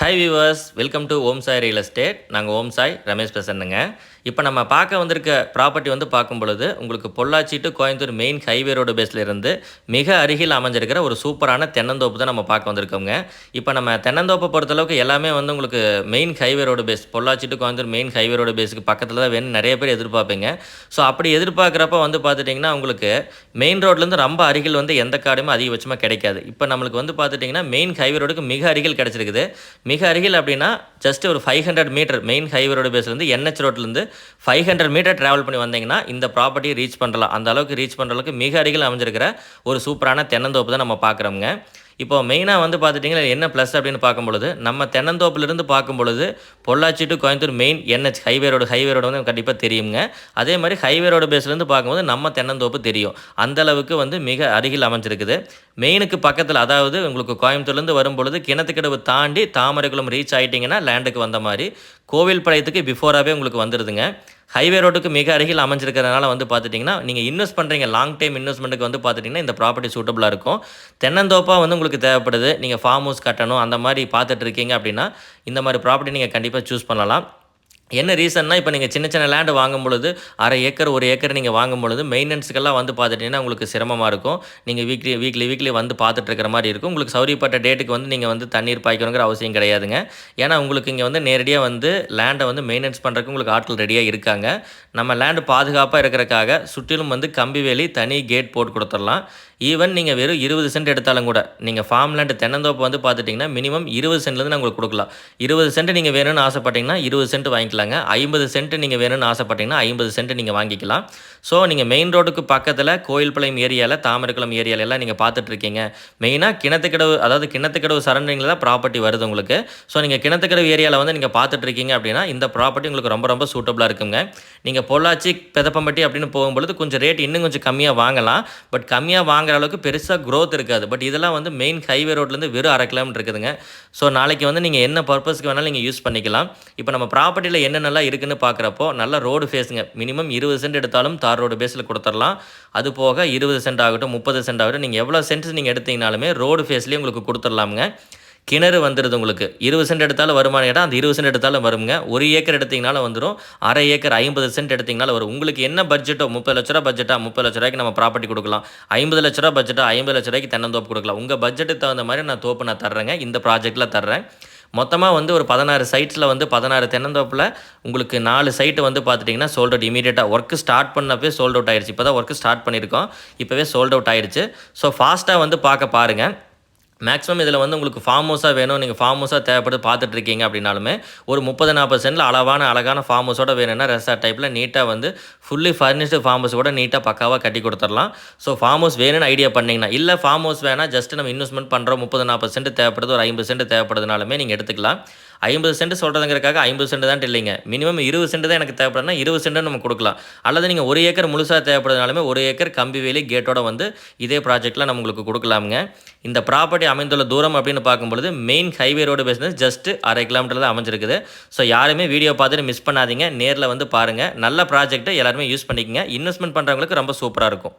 Hi viewers welcome to Om Sai real estate நாங்கள் ஓம் சாய் ரமேஷ் பேசுகிறேங்க இப்போ நம்ம பார்க்க வந்திருக்க ப்ராப்பர்ட்டி வந்து பார்க்கும் பொழுது உங்களுக்கு Pollachi to Coimbatore main highway road பேஸில் இருந்து மிக அருகில் அமைஞ்சிருக்கிற ஒரு சூப்பரான தென்னந்தோப்பு தான் நம்ம பார்க்க வந்திருக்கோங்க இப்போ நம்ம தென்னந்தோப்பை பொறுத்தளவுக்கு எல்லாமே வந்து உங்களுக்கு main highway road base Pollachi to Coimbatore main highway road பேஸுக்கு பக்கத்தில் தான் வேணும் நிறைய பேர் எதிர்பார்ப்பீங்க. ஸோ அப்படி எதிர்பார்க்குறப்ப வந்து பார்த்துட்டிங்கன்னா உங்களுக்கு மெயின் ரோட்லேருந்து ரொம்ப அருகில் வந்து எந்த காடுமே அதிகபட்சமாக கிடைக்காது. இப்போ நம்மளுக்கு வந்து பார்த்துட்டிங்கன்னா மெயின் ஹைவே ரோடுக்கு மிக அருகில் கிடச்சிருக்குது. மிக அருகில் அப்படின்னா ஜஸ்ட் ஒரு five hundred metre main highway road பேஸ்லேருந்து NH ரோட்லேருந்து ஃபைவ் ஹண்ட்ரட் மீட்டர் ட்ராவல் பண்ணி வந்தீங்கன்னா இந்த ப்ராப்பர்ட்டியை ரீச் பண்ணலாம். அந்த அளவுக்கு ரீச் பண்ணுற அளவுக்கு மிக அருகில் அமைஞ்சிருக்கிற ஒரு சூப்பரான தென்னந்தோப்பு தான் நம்ம பார்க்குறோங்க இப்போ மெயினாக வந்து பார்த்துட்டிங்கன்னா என்ன ப்ளஸ் அப்படின்னு பார்க்கும்பொழுது நம்ம தென்னந்தோப்பிலிருந்து பார்க்கும்பொழுது Pollachi to Coimbatore main NH highway road highway road வந்து கண்டிப்பாக தெரியுங்க. அதே மாதிரி ஹைவே ரோடு பேஸ்லேருந்து பார்க்கும்போது நம்ம தென்னந்தோப்பு தெரியும். அந்த அளவுக்கு வந்து மிக அருகில் அமைஞ்சிருக்குது. மெயினுக்கு பக்கத்தில் அதாவது உங்களுக்கு கோயம்புத்தூர்லேருந்து வரும்பொழுது கிணத்துக்கடவு தாண்டி தாமரைக்குளம் ரீச் ஆகிட்டிங்கன்னா லேண்டுக்கு வந்த மாதிரி கோவில் பாளையத்துக்கு பிஃபோராகவே உங்களுக்கு வந்துடுதுங்க ஹைவே ரோட்டுக்கு மிக அருகில் அமைஞ்சிருக்கிறதுனால வந்து பார்த்துட்டிங்கன்னா நீங்கள் இன்வெஸ்ட் பண்ணுறீங்க லாங் டைம் இன்வெஸ்ட்மெண்ட்டுக்கு வந்து பார்த்துட்டிங்கன்னா இந்த ப்ராப்பர்ட்டி சூட்டபுளாக இருக்கும். தென்னந்தோப்பாக வந்து உங்களுக்கு தேவைப்படுது. நீங்கள் ஃபார்ம் ஹவுஸ் கட்டணும் அந்த மாதிரி பார்த்துட்டு இருக்கீங்க அப்படின்னா இந்த மாதிரி ப்ராப்பர்ட்டி நீங்கள் கண்டிப்பாக சூஸ் பண்ணலாம். என்ன ரீசன்னா இப்போ நீங்கள் சின்ன சின்ன லேண்டு வாங்கும் பொழுது அரை ஏக்கர் ஒரு ஏக்கர் நீங்கள் வாங்கும் பொழுது மெயின்டெனன்ஸுக்கெல்லாம் வந்து பார்த்துட்டிங்கன்னா உங்களுக்கு சிரமமாக இருக்கும். நீங்கள் வீக்லி வீக்லி வீக்லி வந்து பார்த்துட்டு இருக்கிற மாதிரி இருக்கும். உங்களுக்கு சௌரியப்பட்ட டேட்டுக்கு வந்து நீங்கள் வந்து தண்ணீர் பாய்க்கணுங்கிற அவசியம் கிடையாதுங்க. ஏன்னா உங்களுக்கு இங்கே வந்து நேரடியாக வந்து லேண்டை வந்து மெயின்டெனன்ஸ் பண்ணுறதுக்கு உங்களுக்கு ஆட்கள் ரெடியாக இருக்காங்க. நம்ம லேண்டு பாதுகாப்பாக இருக்கிறக்காக சுற்றிலும் வந்து கம்பி வேலி தனி கேட் போட்டு கொடுத்துடலாம். ஈவன் நீங்கள் வெறும் இருபது சென்ட் எடுத்தாலும் கூட நீங்கள் ஃபார்ம் லேண்ட் தென்னந்தோப்பு வந்து பார்த்துட்டிங்கன்னா மினிமம் இருபது சென்ட்லேருந்து நான் உங்களுக்கு கொடுக்கலாம். இருபது சென்ட் நீங்கள் வேணும்னு ஆசைப்பட்டீங்கன்னா இருபது சென்ட் வாங்கிக்கலாங்க. ஐம்பது சென்ட் நீங்கள் வேணும்னு ஆசைப்பட்டீங்கன்னா ஐம்பது சென்ட் நீங்கள் வாங்கிக்கலாம். ஸோ நீங்கள் மெயின் ரோடுக்கு பக்கத்தில் கோயில்பாளையம் ஏரியாவில் தாமரைக்குளம் ஏரியாவில் எல்லாம் நீங்கள் பார்த்துட்ருக்கீங்க. மெயினாக கிணத்துக்கடவு அதாவது கிணத்துக்கடவு சரௌண்டிங்கில் தான் ப்ராப்பர்ட்டி வருது உங்களுக்கு. ஸோ நீங்கள் கிணத்துக்கடவு ஏரியாவில் வந்து நீங்கள் பார்த்துட்ருக்கீங்க அப்படின்னா இந்த ப்ராப்பர்ட்டி உங்களுக்கு ரொம்ப ரொம்ப சூட்டபுளாக இருக்குங்க. நீங்கள் பொள்ளாச்சி பெதப்பம்பட்டி அப்படின்னு போகும்பொழுது கொஞ்சம் ரேட் இன்னும் கொஞ்சம் கம்மியாக வாங்கலாம். பட் கம்மியாக வாங்குற அளவுக்கு பெருசாக க்ரோத் இருக்காது. பட் இதெல்லாம் வந்து மெயின் ஹைவே ரோட்லேருந்து வெறும் அரை கிலோமீட்டர் இருக்குதுங்க. ஸோ நாளைக்கு வந்து நீங்கள் என்ன பர்பஸ்க்கு வேணாலும் நீங்கள் யூஸ் பண்ணிக்கலாம். இப்போ நம்ம ப்ராப்பர்ட்டியில் என்னென்னலாம் இருக்குன்னு பார்க்குறப்போ நல்ல ரோடு ஃபேஸுங்க மினிமம் இருபது சென்ட் எடுத்தாலும் தார் ரோடு பேஸில் கொடுத்துடலாம் அது போக இருபது சென்ட் ஆகட்டும் முப்பது சென்ட் ஆகட்டும் நீங்கள் எவ்வளோ சென்ட்ஸ் நீங்கள் எடுத்தீங்கனாலுமே ரோடு ஃபேஸ்லேயே உங்களுக்கு கொடுத்துடலாமுங்க கிணறு வந்துடுது உங்களுக்கு. இருபது சென்ட் எடுத்தாலும் வருமானம் கேட்டால் அந்த இருபது சென்ட் எடுத்தாலும் வருங்க. ஒரு ஏக்கர் எடுத்தீங்கனாலும் வந்துடும் அரை ஏக்கர் ஐம்பது சென்ட் எடுத்தீங்கனாலும் வரும். உங்களுக்கு என்ன பட்ஜெட்டோ முப்பது லட்ச ரூபா பட்ஜெட்டா முப்பது லட்ச ரூபாய்க்கு நம்ம ப்ராப்பர்ட்டி கொடுக்கலாம். ஐம்பது லட்ச ரூபா பட்ஜெட்டா ஐம்பது லட்ச ரூபாய்க்கு தென்னந்தோப்பு கொடுக்கலாம். உங்கள் பட்ஜெட்டுக்கு தகுந்த மாதிரி நான் தோப்பு நான் தர்றேங்க. இந்த ப்ராஜெக்ட்டில் தர்றேன். மொத்தமாக வந்து ஒரு பதினாறு சைட்ஸில் வந்து பதினாறு தென்னந்தோப்பில் உங்களுக்கு நாலு சைட்டு வந்து பார்த்துட்டிங்கன்னா சோல்ட் அவுட் இமீடியட்டாக ஒர்க்கு ஸ்டார்ட் பண்ணப்பே சோல்ட் அவுட் ஆயிடுச்சு. இப்போ தான் ஒர்க்கு ஸ்டார்ட் பண்ணியிருக்கோம். இப்போவே சோல்ட் அவுட் ஆயிடுச்சு. ஸோ ஃபாஸ்ட்டாக வந்து பார்க்க பாருங்கள் மேக்ஸிமம் இதில் வந்து உங்களுக்கு ஃபார்ம் ஹவுஸாக வேணும். நீங்கள் ஃபார்ம் ஹவுஸாக தேவைப்பட்டு பார்த்துட்டு இருக்கீங்க அப்படின்னாலுமே ஒரு முப்பது நாற்பது சென்டில் அளவான அழகான ஃபார்ம் ஹவுஸோட வேணும்னா ரெசார்ட் டைப்பில் நீட்டாக வந்து ஃபுல்லி ஃபர்னிஷ்டு ஃபார்ம் ஹவுஸ் கூட நீட்டாக பக்காவாக கட்டி கொடுத்துடலாம். ஸோ ஃபார்ம் ஹவுஸ் வேணும்னு ஐடியா பண்ணிங்கன்னா இல்லை ஃபார்ம் ஹவுஸ் வேணால் ஜஸ்ட் நம்ம இன்வெஸ்ட்மெண்ட் பண்ணுறோம் முப்பது நாற்பது சென்ட் தேவைப்படுது ஒரு ஐம்பது சென்ட் தேவைப்படுதுனாலுமே நீங்கள் எடுத்துக்கலாம். ஐம்பது சென்ட் சொல்கிறதுங்கிறக்காக ஐம்பது சென்ட் தான் இல்லைங்க. மினிமம் இருபது சென்ட் தான் எனக்கு தேவைப்படுதுனா இருபது சென்ட் நம்ம கொடுக்கலாம். அல்லது நீங்கள் ஒரு ஏக்கர் முழுசாக தேவைப்படுறதுனாலுமே ஒரு ஏக்கர் கம்பி வேலி கேட்டோட வந்து இதே ப்ராஜெக்ட்லாம் நம்ம உங்களுக்கு கொடுக்கலாமுங்க. இந்த ப்ராப்பர்ட்டி அமைந்துள்ள தூரம் அப்படின்னு பார்க்கும்பொழுது main highway road business just அரை கிலோமீட்டர் தான் அமைஞ்சிருக்குது. ஸோ யாருமே வீடியோ பார்த்துட்டு மிஸ் பண்ணாதீங்க. நேரில் வந்து பாருங்கள் நல்ல ப்ராஜெக்ட்டை எல்லாருமே யூஸ் பண்ணிக்கங்க. இன்வெஸ்ட்மெண்ட் பண்ணுறவங்களுக்கு ரொம்ப சூப்பராக இருக்கும்.